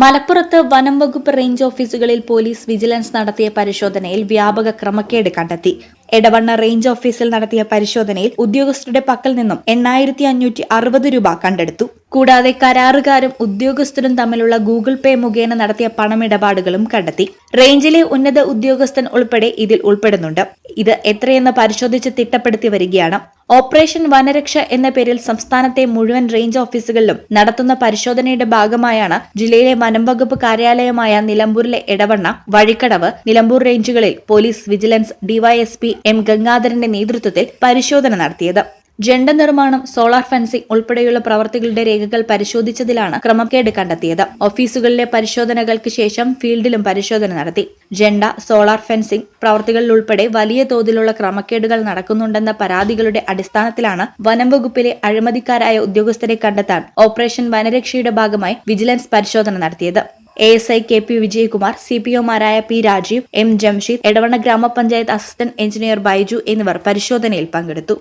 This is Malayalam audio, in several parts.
മലപ്പുറത്ത് വനം വകുപ്പ് റേഞ്ച് ഓഫീസുകളിൽ പോലീസ് വിജിലൻസ് നടത്തിയ പരിശോധനയിൽ വ്യാപക ക്രമക്കേട് കണ്ടെത്തി. എടവണ്ണ റേഞ്ച് ഓഫീസിൽ നടത്തിയ പരിശോധനയിൽ ഉദ്യോഗസ്ഥരുടെ പക്കൽ നിന്നും എണ്ണായിരത്തി അഞ്ഞൂറ്റി അറുപത് രൂപ കണ്ടെടുത്തു. കൂടാതെ കരാറുകാരും ഉദ്യോഗസ്ഥരും തമ്മിലുള്ള ഗൂഗിൾ പേ മുഖേന നടത്തിയ പണമിടപാടുകളും കണ്ടെത്തി. റേഞ്ചിലെ ഉന്നത ഉദ്യോഗസ്ഥൻ ഉൾപ്പെടെ ഇതിൽ ഉൾപ്പെടുന്നുണ്ട്. ഇത് എത്രയെന്ന് പരിശോധിച്ച് തിട്ടപ്പെടുത്തി വരികയാണ്. ഓപ്പറേഷൻ വനരക്ഷ എന്ന പേരിൽ സംസ്ഥാനത്തെ മുഴുവൻ റേഞ്ച് ഓഫീസുകളിലും നടത്തുന്ന പരിശോധനയുടെ ഭാഗമായാണ് ജില്ലയിലെ വനംവകുപ്പ് കാര്യാലയമായ നിലമ്പൂരിലെ എടവണ്ണ വഴിക്കടവ് നിലമ്പൂർ റേഞ്ചുകളിൽ പോലീസ് വിജിലൻസ് ഡിവൈഎസ്പി എം ഗംഗാധരന്റെ നേതൃത്വത്തിൽ പരിശോധന നടത്തിയത്. ജണ്ട നിർമ്മാണം സോളാർ ഫെൻസിംഗ് ഉൾപ്പെടെയുള്ള പ്രവർത്തികളുടെ രേഖകൾ പരിശോധിച്ചതിലാണ് ക്രമക്കേട് കണ്ടെത്തിയത്. ഓഫീസുകളിലെ പരിശോധനകൾക്ക് ശേഷം ഫീൽഡിലും പരിശോധന നടത്തി. ജണ്ട സോളാർ ഫെൻസിംഗ് പ്രവർത്തികളിൽ ഉൾപ്പെടെ വലിയ തോതിലുള്ള ക്രമക്കേടുകൾ നടക്കുന്നുണ്ടെന്ന പരാതികളുടെ അടിസ്ഥാനത്തിലാണ് വനം വകുപ്പിലെ അഴിമതിക്കാരായ ഉദ്യോഗസ്ഥരെ കണ്ടെത്താൻ ഓപ്പറേഷൻ വനരക്ഷയുടെ ഭാഗമായി വിജിലൻസ് പരിശോധന നടത്തിയത്. A S I K P Vijayakumar C P ഒമാരായ P Rajeev M Jamsheed Edavanna ഗ്രാമപഞ്ചായത്ത് അസിസ്റ്റന്റ് എഞ്ചിനീയർ ബൈജു എന്നിവർ പരിശോധനയിൽ പങ്കെടുത്തു.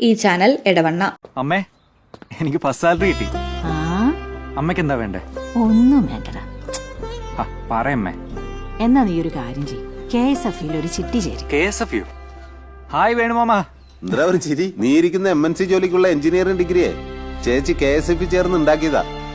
ഈ ചാനൽ എടവണ്ണ. അമ്മേ എനിക്ക് ഫസ്റ്റ് സാലറി കിട്ടി. ആ? അമ്മയ്ക്ക് എന്താ വേണ്ടേ? ഒന്നും വേണ്ടടാ. പറയമ്മേ എന്നാ നീ ഒരു കാര്യം ചെയ്യും. കെ എസ് എഫ് ഒരു ചിട്ടി ചേരും. കെ എസ് എഫ് ഹായ് വേണുമാമ എന്താ ഒരു ചിരി? നീ ഇരിക്കുന്ന എം എൻ സി ജോലിക്കുള്ള എഞ്ചിനീയറിംഗ് ഡിഗ്രിയെ. ചേച്ചി കെ എസ് എഫ് ചേർന്ന് ഉണ്ടാക്കിയതാ.